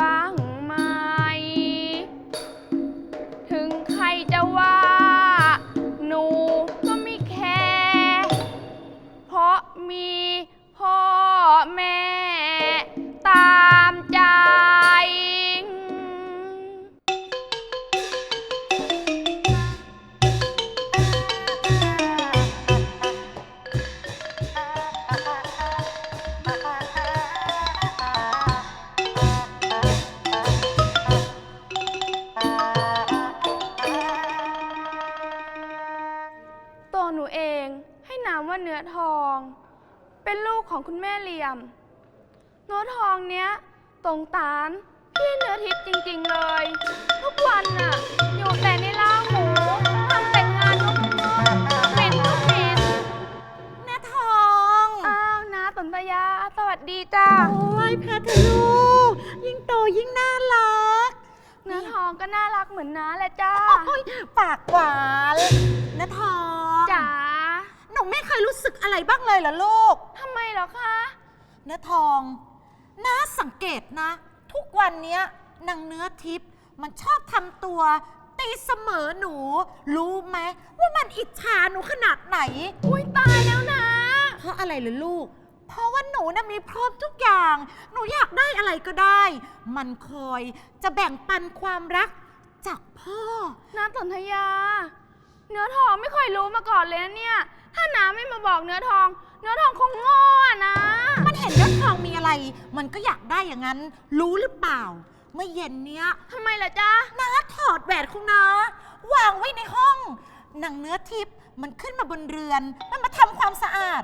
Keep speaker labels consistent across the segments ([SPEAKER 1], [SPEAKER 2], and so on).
[SPEAKER 1] อ ดีจ้า
[SPEAKER 2] โอ้ยแพทลูกยิ่งโตยิ่งน่ารัก
[SPEAKER 1] เนื้อทองก็น่ารักเหมือนน้าแหละจ้า
[SPEAKER 2] โอ้ยปากหวานแม่ทอง
[SPEAKER 1] จ๋า
[SPEAKER 2] หนูไม่เคยรู้สึกอะไรบ้างเลยเหรอลูก
[SPEAKER 1] ทำไมเหรอคะ
[SPEAKER 2] เนื้อทองน้าสังเกตนะ ทุกวันเนี้ยนางเนื้อทิพย์มันชอบทำตัวตีเสมอหนู รู้ไหมว่ามันอิจฉาหนูขนาดไหน
[SPEAKER 1] อุ้ยตายแล้วนะ
[SPEAKER 2] เพราะอะไรเหรือลูก เพราะว่าหนูนะมีพร้อมทุกอย่าง หนูอยากได้อะไรก็ได้ มันคอยจะแบ่งปันความรักจากพ่อ
[SPEAKER 1] น้าสนธยา เนื้อทองไม่เคยรู้มาก่อนเลยนะเนี่ย ถ้าน้าไม่มาบอกเนื้อทอง เนื้อทองคงโง่อะนะ
[SPEAKER 2] มันเห็นเนื้อทองมีอะไร มันก็อยากได้อย่างนั้น รู้หรือเปล่า เมื่อเย็นเนี้ย
[SPEAKER 1] ทำไมล่ะจ๊ะ
[SPEAKER 2] น้าถอดแหวนของน้าวางไว้ในห้องนางเนื้อทิพย์มันขึ้นมาบนเรือน มันมาทำความสะอาด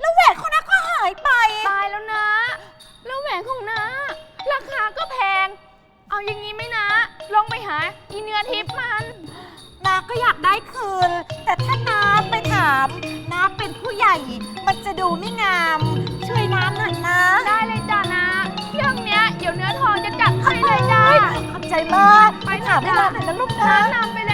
[SPEAKER 2] แล้วแหวนของน้าก็หายไป
[SPEAKER 1] ตายแล้วนะ แล้วแหวนของน้าราคาก็แพง เอาอย่างนี้ไหมนะ ลองไปหาอีเนื้อทิพย์มัน
[SPEAKER 2] นาก็อยากได้คืน แต่ถ้าน้าไปถามน้าเป็นผู้ใหญ่ มันจะดูไม่งาม ช่วยน้าหน่อยนะ
[SPEAKER 1] ได้เลยจ้านะเรื่องเนี้ยเดี๋ยวเนื้อทองจะจัดให้เลยจ้า
[SPEAKER 2] ขอบใจมาก
[SPEAKER 1] ไป
[SPEAKER 2] ถามให้
[SPEAKER 1] จ้ะ
[SPEAKER 2] น้าหน่อยนะลูก
[SPEAKER 1] น้า
[SPEAKER 2] นะ
[SPEAKER 1] นำไปเลย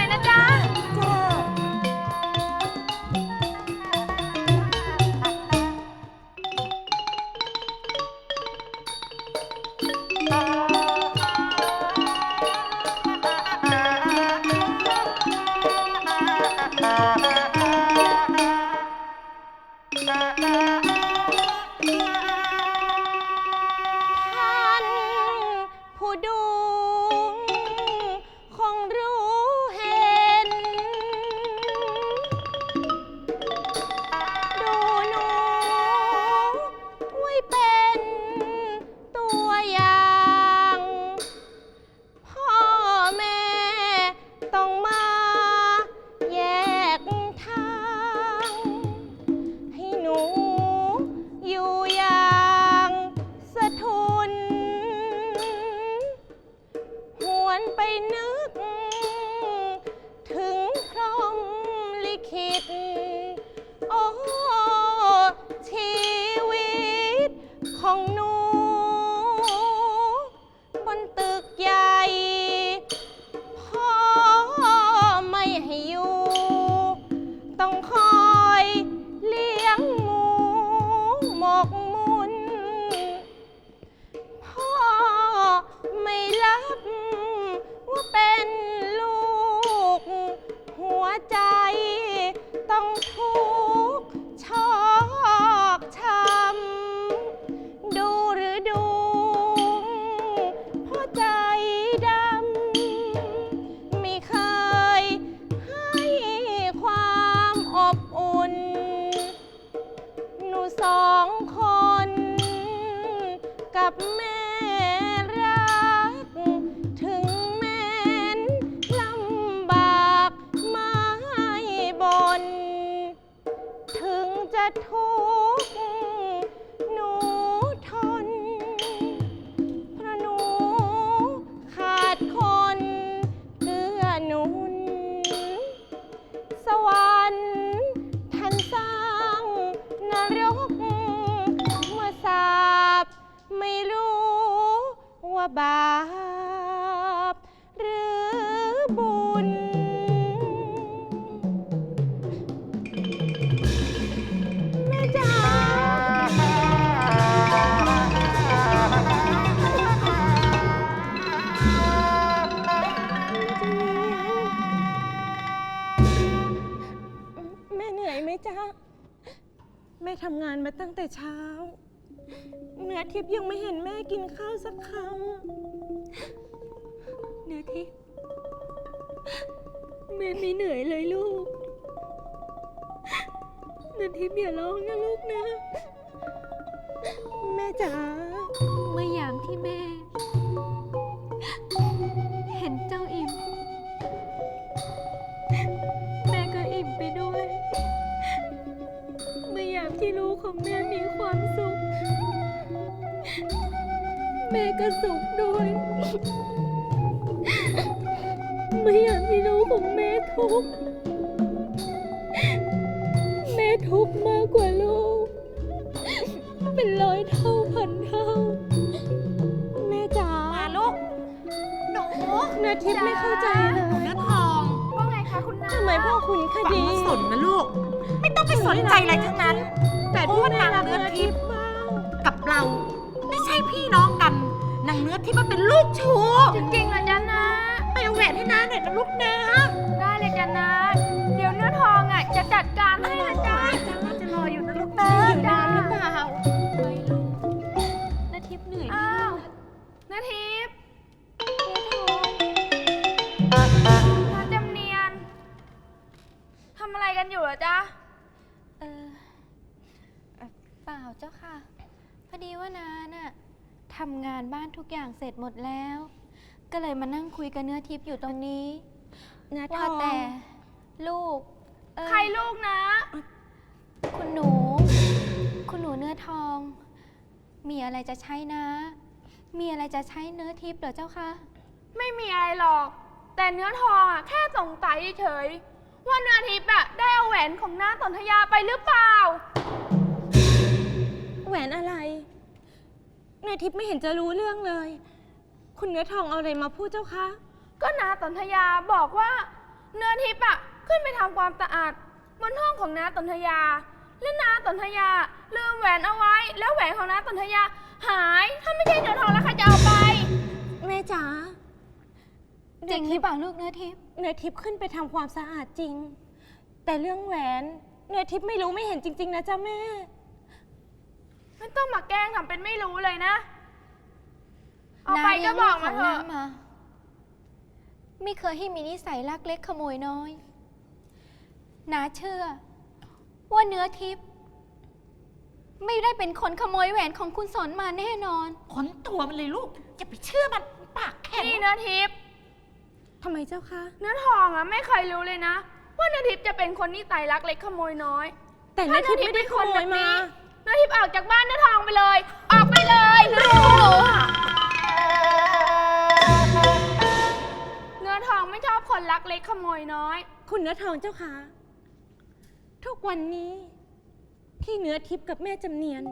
[SPEAKER 1] จะ
[SPEAKER 3] ทุกข์หนูทน เพราะหนูขาดคนเกื้อหนุน สวรรค์ท่านสร้างนรกเมื่อสาบไม่รู้ว่าบา ทำงานมาตั้งแต่เช้า เนื้อทิพย์ยังไม่เห็นแม่กินข้าวสักคำเนื้อทิพย์แม่ไม่เหนื่อยเลยลูก เนื้อทิพย์อย่าร้องนะลูกนะ แม่จ๋า
[SPEAKER 4] เมื่อยามที่แม่ ของแม่มีความสุข แม่ก็สุขด้วยเมื่อยามที่ลูกของแม่ทุกข์ แม่ทุกข์มากกว่าลูก เป็นร้อยเท่าพันเท่า
[SPEAKER 3] แม่จ๋า
[SPEAKER 2] มาลูกหนู
[SPEAKER 3] เนื้อทิพย์ไม่เข้าใจเล
[SPEAKER 2] หนู
[SPEAKER 3] ย
[SPEAKER 2] เนื้อทอง
[SPEAKER 1] ว่าไง คะคุณนา
[SPEAKER 3] ทำไมพ่อคุณค
[SPEAKER 2] ฟัง
[SPEAKER 3] ดี
[SPEAKER 2] สนนะลูก ไม่ต้องไปสนใจอะไรทั้งนั้น
[SPEAKER 3] แต่
[SPEAKER 2] เพราะ
[SPEAKER 3] ที่
[SPEAKER 2] ว่า
[SPEAKER 3] แม่
[SPEAKER 2] นาง
[SPEAKER 3] รัก
[SPEAKER 2] เนื้
[SPEAKER 3] เนื้
[SPEAKER 2] อ
[SPEAKER 3] อ
[SPEAKER 2] ทิ
[SPEAKER 3] ทิ
[SPEAKER 2] พ
[SPEAKER 3] พ
[SPEAKER 2] ย์
[SPEAKER 3] ย์มาก
[SPEAKER 2] กับเรา ไม่ใช่พี่น้องกันนางเนื้อทิพย์มันเป็นลูกชู้
[SPEAKER 1] จริงๆเหรอจ๊ะนะ
[SPEAKER 2] ไปเอาแหวนให้น้าหน่อยนะลูกนะ
[SPEAKER 1] ได้เลยจ้ะนะ เดี๋ยวเนื้อทองอะจะจัดการให้นะจ๊ะ
[SPEAKER 2] จ้าจะรออยู่นะลูกนะ
[SPEAKER 3] อยู่นานหรือเปล่า
[SPEAKER 4] เปล่าเจ้าค่ะ พอดีว่านาน่ะทำงานบ้านทุกอย่างเสร็จหมดแล้ว ก็เลยมานั่งคุยกับเนื้อทิพย์อยู่ตรงนี้
[SPEAKER 3] เนื้อท
[SPEAKER 4] ว่า
[SPEAKER 3] อง
[SPEAKER 4] แต่ ลูกเอ่อ
[SPEAKER 1] ใครลูกนะ
[SPEAKER 4] คุณหนู คุณหนูเนื้อทอง มีอะไรจะใช้นะ มีอะไรจะใช้เนื้อทิพย์เหรอเจ้าคะ
[SPEAKER 1] ไม่มีอะไรหรอก แต่เนื้อทองอะแค่สงสัยเฉยๆว่าเนื้อทิพย์อะได้เอาแหวนของหน้าสนธยาไปหรือเปล่า
[SPEAKER 3] แหวนอะไรเนื้อทิพย์ไม่เห็นจะรู้เรื่องเลย คุณเนื้อทองเอาอะไรมาพูดเจ้าคะ
[SPEAKER 1] ก็นาสนธยาบอกว่า เนื้อทิพย์อะขึ้นไปทำความสะอาดบนห้องของนาสนธยา และนาสนธยาลืมแหวนเอาไว้ แล้วแหวนของนาสนธยาหาย ถ้าไม่ใช่เนื้อทองแล้วใครจะเอาไป
[SPEAKER 3] แม่จ๋า
[SPEAKER 4] จริงหรือเปล่าลูกเนื้อทิพย์
[SPEAKER 3] เนื้อทิพย์ขึ้นไปทำความสะอาดจริง แต่เรื่องแหวน เนื้อทิพย์ไม่รู้ไม่เห็นจริง ๆ นะจ๊ะแม่
[SPEAKER 1] ไม่ต้องมาแกล้งทำเป็นไม่รู้เลยนะ เอาไป
[SPEAKER 4] น้
[SPEAKER 1] ก็บอกมา
[SPEAKER 4] ลี้ยง
[SPEAKER 1] เถ
[SPEAKER 4] ลูข
[SPEAKER 1] อะ
[SPEAKER 4] งน้มาไม่เคยให้มีนิสัยลักเล็กขโมยน้อยนาเชื่อ ว่าเนื้อทิพย์ไม่ได้เป็นคนขโมยแหวนของคุณสนมาแน่นอน
[SPEAKER 2] ขนตัวมันเลยลูกอย่าไปเชื่อมันปากแข็ง
[SPEAKER 1] นี่เนื้อทิพย์
[SPEAKER 3] ทำไมเจ้าคะ
[SPEAKER 1] เนื้อทองอะไม่เคยรู้เลยนะ ว่าเนื้อทิพย์จะเป็นคนนิสัยลักเล็กขโมยน้อย
[SPEAKER 3] แต่เนื้อทิพย์ไม่ได้ขโมยมา
[SPEAKER 1] เนื้อทิพย์ออกจากบ้านเนื้อทองไปเลย ออกไปเลยรู้เนื้อทองไม่ชอบคนลักเล็กขโมยน้อย
[SPEAKER 3] คุณเนื้อทองเจ้าคะทุกวันนี้ที่เนื้อทิพย์กับแม่จำเนียน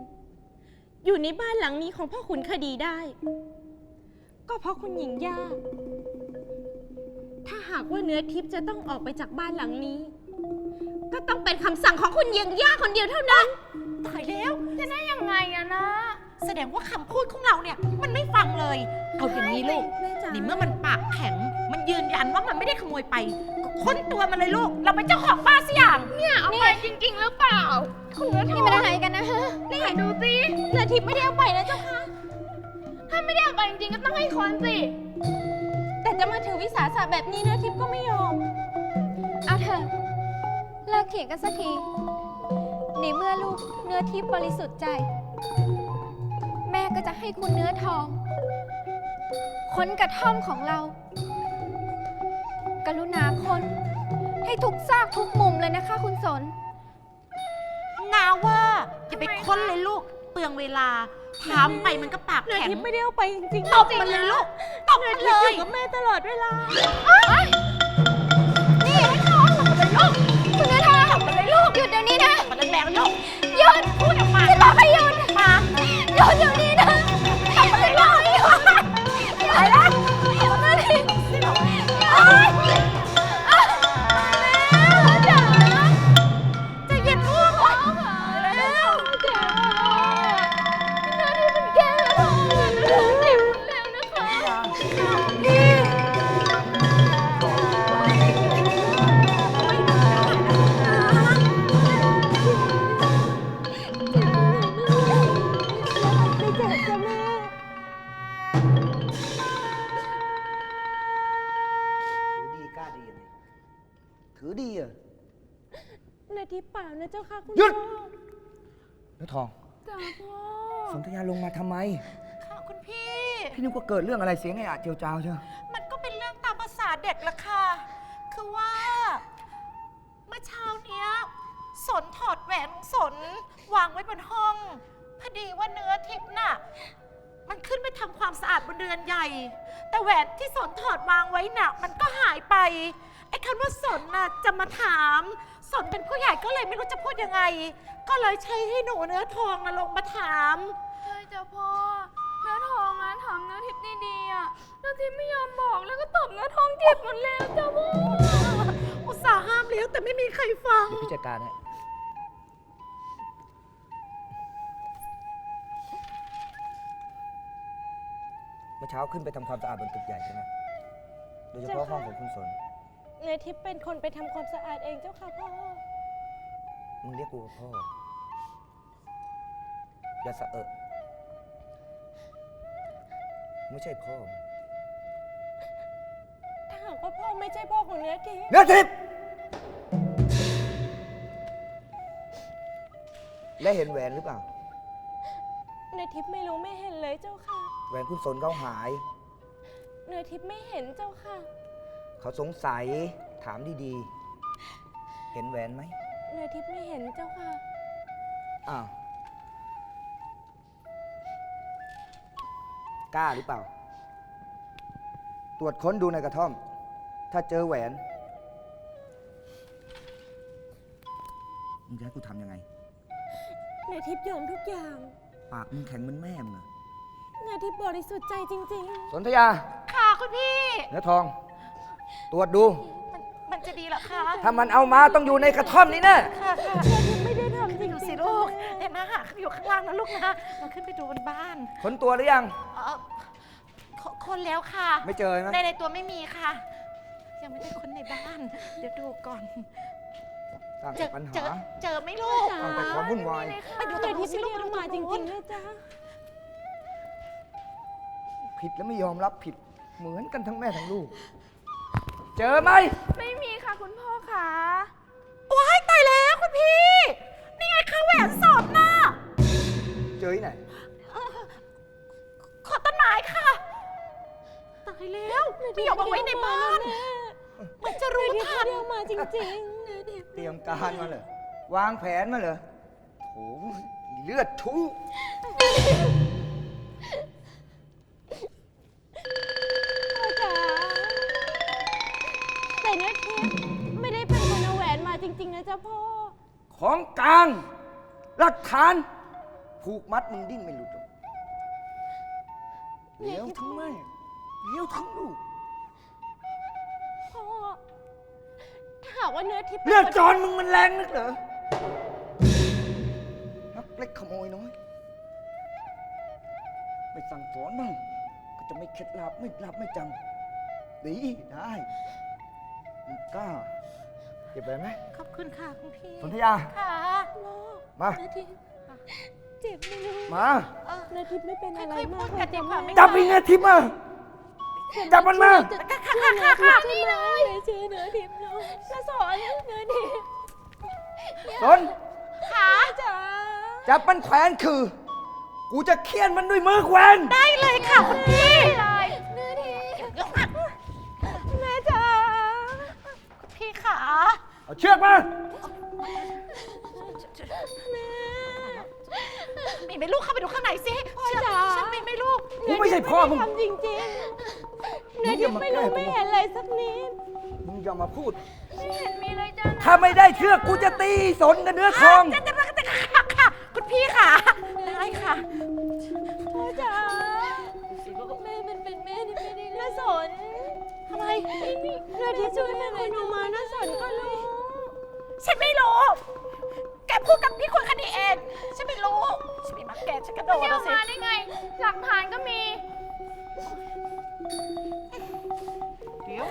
[SPEAKER 3] อยู่ในบ้านหลังนี้ของพ่อขุนคดีได้ ก็เพราะคุณหญิงย่า ถ้าหากว่าเนื้อทิพย์จะต้องออกไปจากบ้านหลังนี้ ก็ต้องเป็นคำสั่งของคุณหญิงย่าคนเดียวเท่านั้น
[SPEAKER 2] ตายแล้ว
[SPEAKER 1] จะได้ยังไงอะนะ
[SPEAKER 2] แสดงว่าคำพูดของเราเนี่ย มันไม่ฟังเลย เอาอย่างนี้ลูก
[SPEAKER 3] แม่จ๋า
[SPEAKER 2] นี่เมื่อมันปากแข็ง มันยืนยันว่ามันไม่ได้ขโมยไปก็ค้นตัวมันเลยลูก เราเป็นเจ้าของบ้านสิอย่าง
[SPEAKER 1] เนี่ยเอาไปจริง ๆ หรือเปล่า
[SPEAKER 3] คุณเนื้อท
[SPEAKER 4] นี่
[SPEAKER 3] อง
[SPEAKER 4] มันอะไรกันนะฮะ
[SPEAKER 1] นี่ดูสิ
[SPEAKER 3] เนื้อทิพย์ไม่ได้เอาไปนะเจ้าคะ
[SPEAKER 1] ถ้าไม่ได้เอาไปจริงๆ ก็ต้องให้คนสิ
[SPEAKER 3] แต่จะมาถือวิสาสะแบบนี้เนื้อทิพย์ก็ไม่ยอม
[SPEAKER 4] เอาเถอะ เลิกเถียงกันสักทีในเมื่อลูกเนื้อทิพย์บริสุทธิ์ใจ แม่ก็จะให้คุณเนื้อทองค้นกระท่อมของเรา กรุณาค้นให้ทุกซากทุกมุมเลยนะคะ คุณสน
[SPEAKER 2] นาว่าอย่าไปค้นเลยลูก เปลืองเวลา ถามไปมันก็ปาก
[SPEAKER 3] เนื้อ
[SPEAKER 2] แข็ง
[SPEAKER 3] ทิพย์ไม่ได้เอาไปจริงๆ
[SPEAKER 2] ตบมันเลยลูกตบ
[SPEAKER 3] เนื้อ
[SPEAKER 2] มัน
[SPEAKER 3] ทิ
[SPEAKER 2] เล
[SPEAKER 3] พย์อย ยู่กับแม่ตลอดเวลา
[SPEAKER 4] นี่
[SPEAKER 5] สนธยาลงมาทำไม
[SPEAKER 2] ค่ะคุณพี่
[SPEAKER 5] พี่นึกว่าเกิดเรื่องอะไรเสียงไอ้อะเจียวจาวเชียว
[SPEAKER 2] มันก็เป็นเรื่องตามภาษาเด็กละค่ะ คือว่า เมื่อเช้าเนี้ย สนถอดแหวนของสนวางไว้บนห้อง พอดีว่าเนื้อทิพย์น่ะ มันขึ้นไปทำความสะอาดบนเรือนใหญ่ แต่แหวนที่สนถอดวางไว้น่ะ มันก็หายไป ไอ้คำว่าสนน่ะจะมาถาม สนเป็นผู้ใหญ่ก็เลยไม่รู้จะพูดยังไง ก็เลยใช้ให้หนูเนื้อทองน่ะลงมาถาม
[SPEAKER 1] ใช่ จ้าพ่อเนื้อทองนะถามเนื้อทิพย์ดีๆอะเนื้อทิพย์ไม่ยอมบอกแล้วก็ตบเนื้อทองเจ็บหมดแล้วจ้าพ่อ
[SPEAKER 2] อุตส่าห์ห้ามแล้วแต่ไม่มีใครฟัง
[SPEAKER 5] เดี๋ยวพี่จัดการให้เมื่อเช้าขึ้นไปทำความสะอาดบนตึกใหญ่ใช่ไหมโดยเฉพาะห้องของคุณสน
[SPEAKER 3] เนทิพย์เป็นคนไปทำความสะอาดเองเจ้าค่ะพ่อ
[SPEAKER 5] มึงเรียกกูว่าพ่อ อย่าสะเอะ ไม่ใช่พ่อ
[SPEAKER 3] ถ้าหากว่าพ่อไม่ใช่พ่อของเนื้อทิพย์
[SPEAKER 5] เนื้อทิพย์และเห็นแหวนหรือเปล่า
[SPEAKER 3] เนื้อทิพย์ไม่รู้ไม่เห็นเลยเจ้าค่ะ
[SPEAKER 5] แหวนคุณสนเขาหาย
[SPEAKER 3] เนื้อทิพย์ไม่เห็นเจ้าค่ะ
[SPEAKER 5] เขาสงสัยถามดีๆ เห็นแหวนไหม
[SPEAKER 3] เนื้อทิพย์ไม่เห็นเจ้าค่ะ
[SPEAKER 5] อ้าว กล้าหรือเปล่า ตรวจค้นดูในกระท่อม ถ้าเจอแหวนมึงจะให้กูทำยังไง
[SPEAKER 3] เนื้อทิพย์ยอมทุกอย่าง
[SPEAKER 5] ปากมึงแข็งเหมันแม่มึงอะ
[SPEAKER 3] เนื้อทิพย์บริสุทธิ์ใจจริง
[SPEAKER 5] สนธยา
[SPEAKER 2] ค่ะคุณพี่
[SPEAKER 5] เนื้อทอง ตรวจดู
[SPEAKER 2] มันมันจะดีเหรอคะ
[SPEAKER 5] ถ้ามันเอามาต้องอยู่ในกระท่อมนี้แน่
[SPEAKER 2] ค่ะค่ะ สิลูกเห็นนะค่ะอยู่ข้างล่างนะลูกนะเราขึ้นไปดูบนบ้าน
[SPEAKER 5] ค้นตัวหรือยัง
[SPEAKER 2] เออคคนแล้วค่ะ
[SPEAKER 5] ไม่เจอไหม
[SPEAKER 2] ในในตัวไม่มีค่ะ ยังไม่ได้คนในบ้าน เดี๋ยวดูก่อน
[SPEAKER 5] สร้าง
[SPEAKER 2] เจ
[SPEAKER 5] แต่
[SPEAKER 2] อ
[SPEAKER 5] ปัญ
[SPEAKER 2] เจ
[SPEAKER 5] หา
[SPEAKER 2] อเจอไหม่ลูก
[SPEAKER 5] สร้างแต่ความวุ่นวาย
[SPEAKER 2] ไปดูตร
[SPEAKER 3] เนื้องทิ
[SPEAKER 2] นู้
[SPEAKER 3] พ
[SPEAKER 2] น
[SPEAKER 3] ย์
[SPEAKER 2] สิ
[SPEAKER 3] ไม่
[SPEAKER 2] ลูก
[SPEAKER 3] ได้
[SPEAKER 2] ไปดู
[SPEAKER 3] เอา
[SPEAKER 2] ตรง
[SPEAKER 3] มาจ
[SPEAKER 2] นู้น
[SPEAKER 3] ริงๆนะจ๊ะ
[SPEAKER 5] ผิดแล้วไม่ยอมรับผิดเหมือนกันทั้งแม่ทั้งลูก เจอไหม
[SPEAKER 1] ไม่มีค่ะคุณพ่อค่ะ
[SPEAKER 2] ว้ายตายแล้วคุณพี่ นี่ไงคะแหวนสดน่ะ
[SPEAKER 5] เจอที่ไหน
[SPEAKER 2] ขอต้นไม้ค่ะ ตายแล้วไม่ยอมเอาไว้ในบ้านมันจะรู้
[SPEAKER 3] เนื้อทิพย์
[SPEAKER 2] ทัน
[SPEAKER 3] ไม่ได้เอามาจริงๆเนื้อทิพย์
[SPEAKER 5] เตรียมการมาเหรอวางแผนมาเหรอโถเลือดทุก
[SPEAKER 3] พ่อจ๋าแต่เนื้อทิพย์ไม่ได้เป็นคนเอาแหวนมาจริง ๆ นะจ๊ะพ่อ
[SPEAKER 5] ของกลาง หลักฐาน ผูกมัดมึงดิ้นไม่หลุดหรอกเลี้ยวทั้งแม่เลี้ยวทั้งลูก
[SPEAKER 3] พ่อถ้าหากว่าเนื้อทิพย์ป็น
[SPEAKER 5] เลือด
[SPEAKER 3] คน
[SPEAKER 5] จอนมึงมันแรงนักเหรอนักเล็กขโมยน้อย ไม่สั่งสอนบ้างก็จะไม่เคล็ดลับไม่ลับไม่จำดีได้มึงกล้าเก็บไปไหม
[SPEAKER 2] ขอบคุณค่ะคุณพี่
[SPEAKER 5] สนธยา
[SPEAKER 2] ค่ะ
[SPEAKER 3] พ่อ
[SPEAKER 5] มา
[SPEAKER 3] เนื้อทิพย์เจ็บไหมลูก
[SPEAKER 5] มา
[SPEAKER 2] เออ
[SPEAKER 3] เนื้อทิพย์ไม่เป็นอะไร
[SPEAKER 2] ค่อยๆ
[SPEAKER 3] มา
[SPEAKER 2] พู
[SPEAKER 3] ก
[SPEAKER 2] ดกันดีกว่าไม่
[SPEAKER 5] จับอีกนาทีมา จับมันมา
[SPEAKER 3] ค่ะค่ะค่ะค่ะนี่เลยชื่อเนื้อทิพย์ลูกแล้วสอนเนื้อทิพย์
[SPEAKER 5] สน
[SPEAKER 2] ขา
[SPEAKER 3] จ๋า
[SPEAKER 5] จับมันแขวนคือ กูจะเคี่ยนมันด้วยมือแขวน
[SPEAKER 2] ได้เลยค่ะคุณพี่
[SPEAKER 3] เอา
[SPEAKER 5] เชือกมา
[SPEAKER 2] มีไหมลูกเข้าไปดูข้างในสิพ่อจ๋า ฉันมีไหมลูก
[SPEAKER 5] กูไม่ใช่พ่อมึง
[SPEAKER 3] ทำจริงๆเนื้อทิพย์ไม่รู้ไม่เห็นอะไรสักนิด
[SPEAKER 5] มึงอย่ามาพูด
[SPEAKER 1] ไม่เห็นมีเลยจ้า
[SPEAKER 5] ถ้าไม่ได้เชือกกูจะตีสนกับเนื้อทอง
[SPEAKER 2] จะจะจะค่ะค่ะ คุณพี่ค่ะได้ค่ะ
[SPEAKER 3] พ่อจ๋าแม่มันเป็นแม่ที่ไม่ได้น่าสน
[SPEAKER 2] ทำไม
[SPEAKER 3] เนื้อทิพย์ช่วยแม่คนออกมาน่าสนก็รู้
[SPEAKER 2] ฉันไม่รู้ แกพูดกับพี่คนคันนี้เอง ฉันไม่รู้ ฉันไม่มาแกฉันกระโดด
[SPEAKER 1] เที่ยว
[SPEAKER 2] อะสิ
[SPEAKER 1] มาได้ไง หลักฐานก็มี
[SPEAKER 2] เดี๋ยว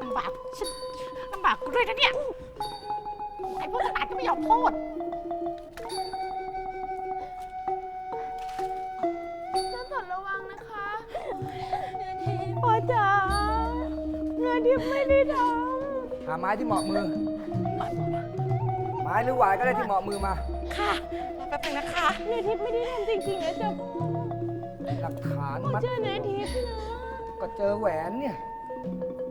[SPEAKER 2] ลำบากฉันลำบากกูด้วยนะเนี่ย ไอ้พวกขนาดก็ไม่ยอมพูด
[SPEAKER 1] น้าสนระวังนะคะ
[SPEAKER 3] พ่อจ๋าเนื้อทิพย์ไม่ได้ท
[SPEAKER 5] หาไม้ที่เหมาะมือไม้ไม้หรือหวายก็ได้ที่เหมาะมือมา
[SPEAKER 2] ค่ะรอแป๊บนึงนะคะ
[SPEAKER 3] เนื้อทิพย์ไม่ได้ทำจริงๆนะจ๊ะพ่อ
[SPEAKER 5] หลักฐานมัด
[SPEAKER 3] เชื่อเนื้อทิพย์นะ
[SPEAKER 5] ก็เจอแหวนเนี่ย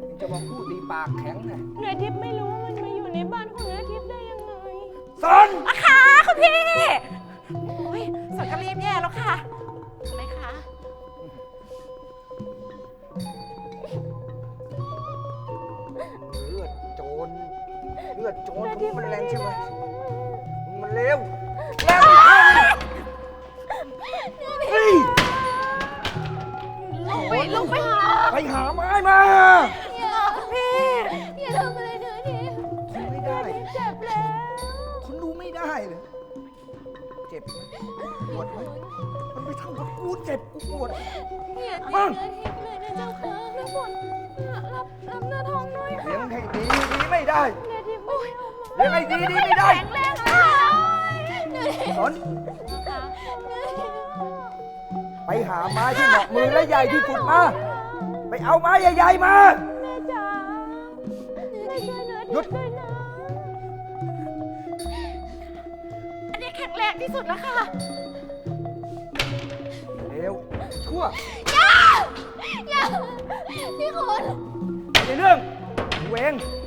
[SPEAKER 5] ยังจะมาพูดดีปากแข็งไง
[SPEAKER 3] เนื้อทิพย์ไม่รู้ว่ามันมาอยู่ในบ้านของเนื้อทิพย์ได้ยังไง
[SPEAKER 5] สอน
[SPEAKER 2] ค่ะคุณพี่โอ้ยสังกะรีบแย่แล้วค่ะ มั
[SPEAKER 5] นแรงใช่ไหมมึงมันเลวเลวเฮ้ย
[SPEAKER 1] ลงไปลงไปหา
[SPEAKER 5] ไปหาไม้มา
[SPEAKER 4] อย่าพี่อย่าทำอะไรเนื้อทิพย์
[SPEAKER 5] ทนไม่ได้
[SPEAKER 3] เจ็บแล้ว
[SPEAKER 5] ทนดูไม่ได้เลยเจ็บไหมปวดไหมมันไปทำกับกูเจ็บกูปวด
[SPEAKER 4] อย่าตี
[SPEAKER 5] มา
[SPEAKER 4] เนื้อทิพย์เลยนะเจ้าค่ะแล้วบนรับรับเนื้อทองหน่อย
[SPEAKER 5] เลี้ยงให้ดีดีไม่ได้
[SPEAKER 3] เนื้อทิพย์ไม่ได้ เอามา
[SPEAKER 5] เลี้ยงให้ดีดีไม่ได้
[SPEAKER 4] แรงค่ะเนื้อทิพย์
[SPEAKER 5] สอน
[SPEAKER 4] ค่ะเนื้อทิพย์
[SPEAKER 5] ไปหาไม้ที่เหมาะมือและใหญ่ที่สุดมา ไปเอาไม้ใหญ่ๆมา
[SPEAKER 3] แม่จ๋าแม่ช่วยเนื้อ
[SPEAKER 5] หยุ
[SPEAKER 3] ทิ
[SPEAKER 5] ด
[SPEAKER 3] พย์ด้วยนะ
[SPEAKER 2] อันนี้แข็งแรงที่สุดแล้วค่ะ
[SPEAKER 5] เร็วชั่ว
[SPEAKER 4] อย่าอย่าพี่คุณ
[SPEAKER 5] ไม่ใช่เรื่องกูเองมึง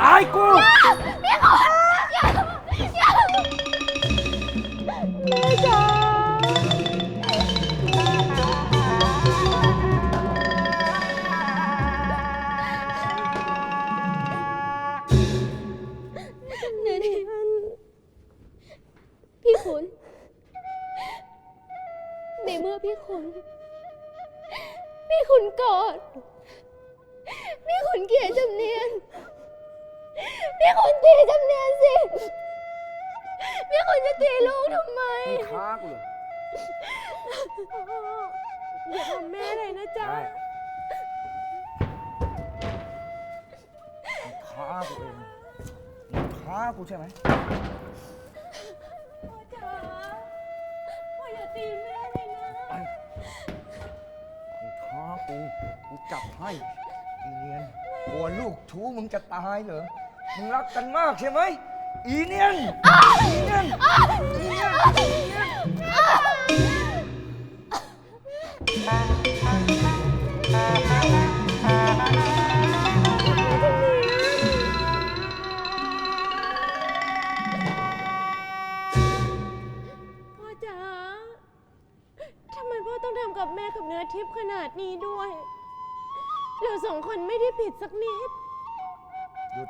[SPEAKER 5] ตายกู
[SPEAKER 4] พี่คุณอย่าอย่า
[SPEAKER 3] แม่จ๋า
[SPEAKER 4] เนื้อทิพย์พี่คุณในเมื่อพี่คุณพี่คุณกอดพี่คุณเกลียดจำเนียน พี่คุณตีจำเนียนสิ พี่คุณจะตีลูกทำไม
[SPEAKER 5] มึงค้ากูเหรอ
[SPEAKER 3] อย่าทำแม่เลยนะจ๊ะ
[SPEAKER 5] ได้มึงค้ากูเองมึงค้ากูใช่ไหม
[SPEAKER 3] พ่อจ๋าพ่ออย่าตีแม่เลยนะ
[SPEAKER 5] ไปมึงค้ากู กูจับให้อีเนียนกลัวลูกชู้มึงจะตายเหรอ มึงรักกันมากใช่ไหมอีเนียนอีเนียนอีเนียนอีเนียน
[SPEAKER 3] พ่อจ๋าทำไมพ่อต้องทำกับแม่กับเนื้อทิพย์ขนาดนี้ด้วย เราสองคนไม่ได้ผิดสักนิด
[SPEAKER 5] หยุด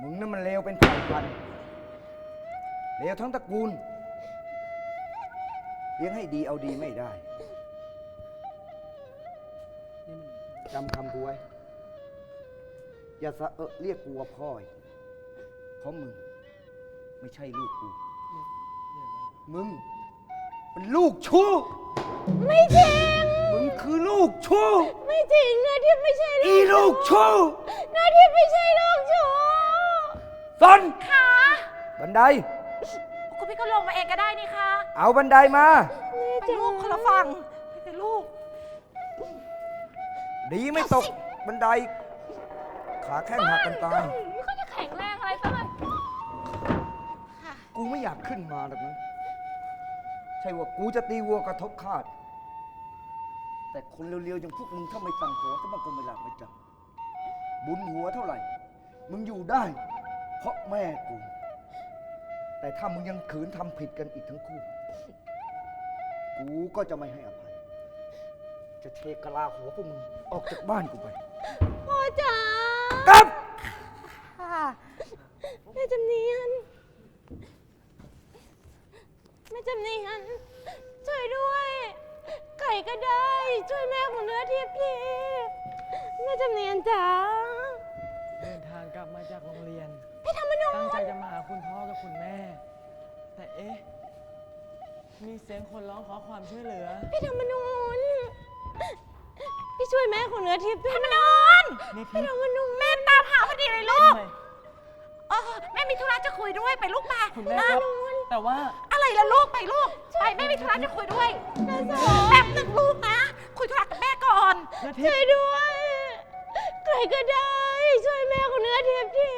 [SPEAKER 5] มึงนั่นมันเลวเป็นเผ่าพันธุ์เลวทั้งตระกูล เลี้ยงให้ดีเอาดีไม่ได้จำคำกูไว้ อย่าสะเอะเรียกกูว่าพ่ออีกเพราะมึง ไม่ใช่ลูกกู มึงเป็นลูกชู้
[SPEAKER 3] ไม่จริง
[SPEAKER 5] มึงคือลูกชู้
[SPEAKER 3] ไม่จริงเนื้อทิพย์ไม่ใช่
[SPEAKER 5] อี
[SPEAKER 3] ลูก
[SPEAKER 5] ลูกชู้
[SPEAKER 3] เนื้อทิพย์ไม่ใช่ลูกชู้
[SPEAKER 5] สน
[SPEAKER 2] ค่ะ
[SPEAKER 5] บันได
[SPEAKER 2] คุณพี่ก็ลงมาเองก็ได้นี่ค่ะ
[SPEAKER 5] เอาบันไดมา
[SPEAKER 2] เป็นลูกคนละฝั่งไม่เป็นลูก
[SPEAKER 5] ดีไม่ตกบันได ขาแข้งหักกันตาย
[SPEAKER 1] เขาจะแข็งแรงอะไรซะเลย
[SPEAKER 5] กูไม่อยากขึ้นมาหรอกนะใช่ว่ากูจะตีวัวกระทบคาด แต่คนเร็วๆอย่างพวกมึงถ้าไม่สั่งหัวก็มันก็ไม่หลับไม่จำบุญหัวเท่าไหร่ มึงอยู่ได้ เพราะแม่กู แต่ถ้ามึงยังขืนทำผิดกันอีกทั้งคู่ กูก็จะไม่ให้อภัย จะเทกะลาหัวพวกมึงออกจากบ้านกูไป
[SPEAKER 3] พ่อจ๋าก
[SPEAKER 5] ลับ
[SPEAKER 2] ค่ะ
[SPEAKER 3] แม่จำเนียนแม่จำเนียนช่วยด้วย ไก่ก็ได้ ช่วยแม่ของเนื้อทิพย์ทีแม่จำเนียนจ๋า
[SPEAKER 6] ตั้งใจจะมาหาคุณพ่อกับคุณแม่ แต่เอ๊ะ มีเสียงคนร้องขอความช่วยเหลือ
[SPEAKER 3] พี่ธรรมนูนพี่ช่วยแม่ของเนื้อทิพย์ด้วยนะ
[SPEAKER 6] นี่
[SPEAKER 3] พี่
[SPEAKER 6] พี่
[SPEAKER 3] ธรรมนูน
[SPEAKER 2] แม่ตามหาพอดีเลยลูก
[SPEAKER 6] ทำไม
[SPEAKER 2] เออแม่มีธุระจะคุยด้วยไปลูกมา
[SPEAKER 6] คุณแม่ครับ แต่ว่า
[SPEAKER 2] อะไรล่ะลูกไปลูก ไปแม่มีธุระจะคุยด้วยแป๊บหนึ่งลูกนะ คุยธุระกับแม่ก่อน
[SPEAKER 6] นาทิพ
[SPEAKER 3] ช่วย
[SPEAKER 6] ย์
[SPEAKER 3] ด้วย ใครก็ได้ ช่วยแม่คุณเนื้อทิพย์ที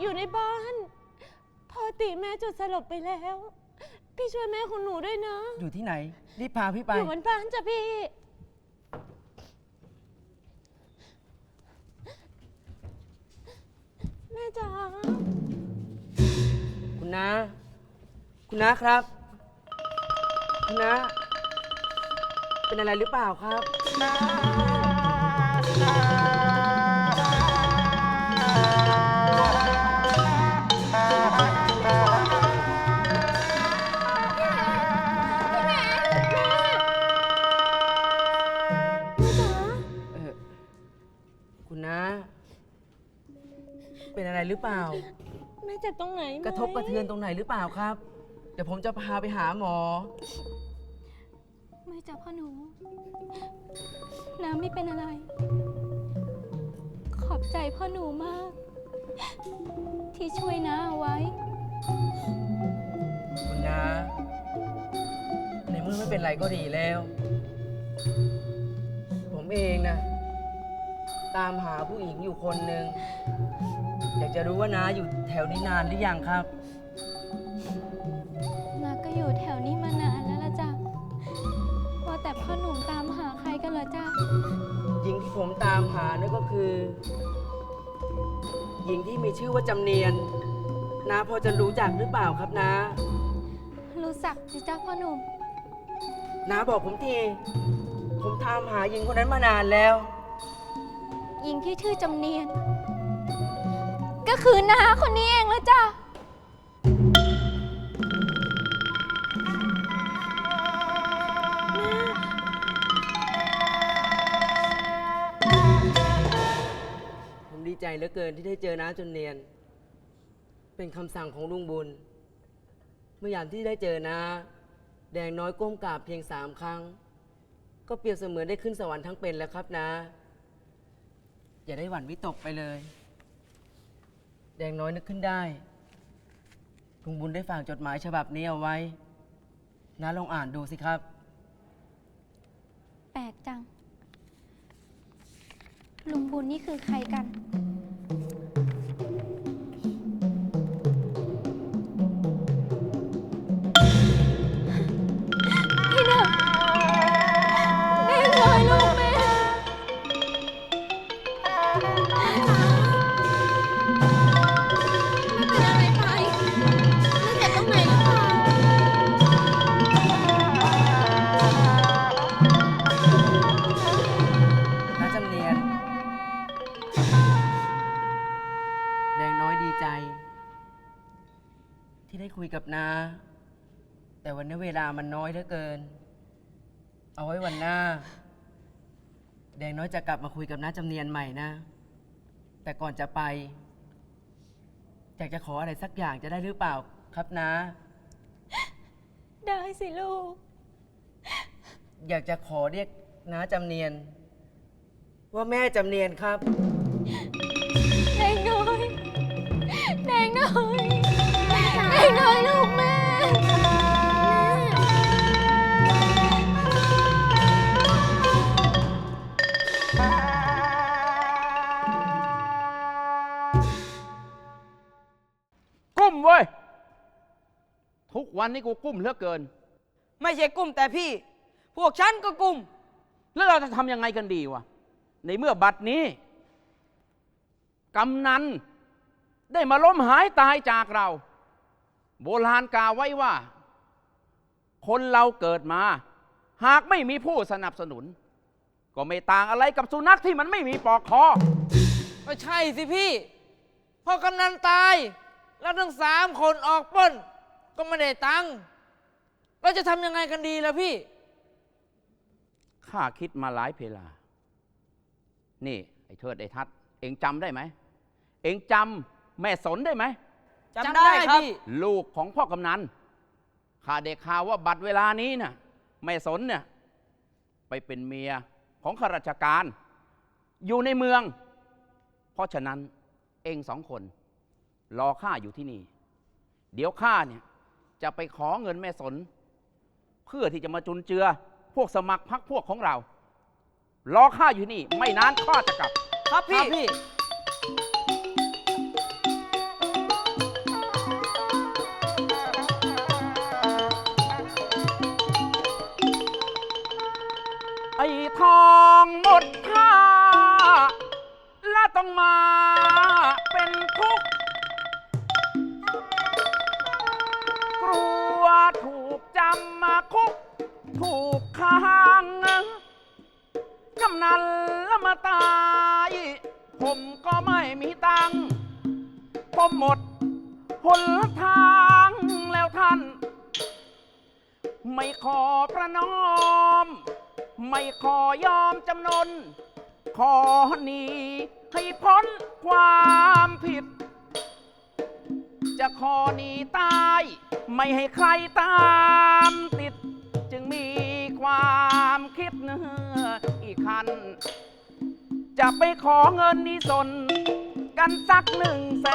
[SPEAKER 3] อยู่ในบ้าน พอติแม่จดสลบไปแล้ว พี่ช่วยแม่ของหนูด้วยนะ
[SPEAKER 6] อยู่ที่ไหน รีบพาพี่ไป
[SPEAKER 3] อยู่บนบ้านจ้ะพี่ แม่จ๋า
[SPEAKER 6] คุณน้า คุณน้าครับ คุณน้า เป็นอะไรหรือเปล่าครับ
[SPEAKER 3] แร
[SPEAKER 6] หรือเปล่า
[SPEAKER 3] แม่เจ็บตรงไหนไหม
[SPEAKER 6] กระทบกระเทือนตรงไหนหรือเปล่าครับ เดี๋ยวผมจะพาไปหาหมอ
[SPEAKER 4] ไม่จับพ่อหนู น้ำไม่เป็นอะไร ขอบใจพ่อหนูมาก ที่ช่วยน้าเอาไว้
[SPEAKER 6] คุณน้าในเมื่อไม่เป็นไรก็ดีแล้ว ผมเองนะ ตามหาผู้หญิงอยู่คนหนึ่ง อยากจะรู้ว่าน้าอยู่แถวนี้นานหรือยังครับ
[SPEAKER 4] นาก็อยู่แถวนี้มานานแล้วละจ้ะว่าแต่พ่อหนุ่มตามหาใครกันเหรอจ้ะ
[SPEAKER 6] หญิงที่ผมตามหานั่นก็คือ หญิงที่มีชื่อว่าจำเนียนน้าพอจะรู้จักหรือเปล่าครับน้า
[SPEAKER 4] รู้จักสิจ้าพ่อหนุ่ม
[SPEAKER 6] น้าบอกผมที ผมตามหาหญิงคนนั้นมานานแล้ว
[SPEAKER 4] หญิงที่ชื่อจำเนียน ก็คือน้าคนนี้เองแล้วจ้ะ
[SPEAKER 6] ผมดีใจเหลือเกินที่ได้เจอน้าจนเนียน เป็นคำสั่งของลุงบุญ เมื่อยามที่ได้เจอน้าแดงน้อยก้มกราบเพียงสามครั้ง ก็เปรียบเสมือนได้ขึ้นสวรรค์ทั้งเป็นแล้วครับนะ อย่าได้หวั่นวิตกไปเลย แดงน้อยนึกขึ้นได้ลุงบุญได้ฝากจดหมายฉบับนี้เอาไว้น้าลองอ่านดูสิครับ
[SPEAKER 4] แปลกจัง ลุงบุญนี่คือใครกัน ยกับนา
[SPEAKER 6] แต่วันนี้เวลามันน้อยเหลือเกิน เอาไว้วันหน้า แดงน้อยจะกลับมาคุยกับน้าจำเนียนใหม่นะ แต่ก่อนจะไปอยากจะขออะไรสักอย่างจะได้หรือเปล่าครับนา
[SPEAKER 4] ได้สิลูก
[SPEAKER 6] อยากจะขอเรียกน้าจำเนียน ว่าแม่จำเนียนครับ
[SPEAKER 4] แดงน้อย แดงน้อย แดงน้อยลูกแม่
[SPEAKER 7] กุ้มเว้ย ทุกวันนี้กูกุ้มเหลือเกิน
[SPEAKER 8] ไม่ใช่กลุ่มแต่พี่ พวกฉันก็กลุ่ม
[SPEAKER 7] แล้วเราจะทำยังไงกันดีวะ ในเมื่อบัดนี้ กำนัน ได้มาล้มหายตายจากเรา โบราณกล่าวไว้ว่า คนเราเกิดมา หากไม่มีผู้สนับสนุน ก็ไม่ต่างอะไรกับสุนัขที่มันไม่มีปลอกคอ
[SPEAKER 8] ก็ใช่สิพี่ พอกำนันตาย แล้วทั้งสามคนออกปล้น ก็ไม่ได้ตังค์เราจะทำยังไงกันดีล่ะพี่
[SPEAKER 7] ข้าคิดมาหลายเพลา นี่ ไอ้เทิดไอ้ทัด เองจำได้ไหม เองจำแม่สนได้ไหม
[SPEAKER 8] จำได้ครับ
[SPEAKER 7] ลูกของพ่อกำนันข้าเด็กข่าวว่าบัตรเวลานี้น่ะแม่สนเนี่ยไปเป็นเมียของข้าราชการ อยู่ในเมือง เพราะฉะนั้นเอองสองคน รอข้าอยู่ที่นี่ เดี๋ยวข้าเนี่ยจะไปขอเงินแม่สน เพื่อที่จะมาจุนเจือ พวกสมัครพักพวกของเรา รอข้าอยู่ที่นี่ ไม่นานข้าจะกลับ
[SPEAKER 8] ครับพี่ พี่
[SPEAKER 7] ไอ้ทองหมดค่า และต้องมาเป็นทุกข์กลัวถูกจำมาคุก ถูกค้างกำนันล้วมาตาย ผมก็ไม่มีตังค์ผมหมดหนทางแล้วท่าน ไม่ขอประนอม ไม่ขอยอมจำนน ขอหนีให้พ้นความผิด จะขอหนีตาย ไม่ให้ใครตามติด จึงมีความคิดเนื้ออีกคัน จะไปขอเงินนิสน กันสักหนึ่งแส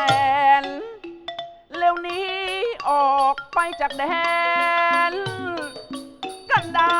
[SPEAKER 7] นเร็วนี้ออกไปจากแดนกันดา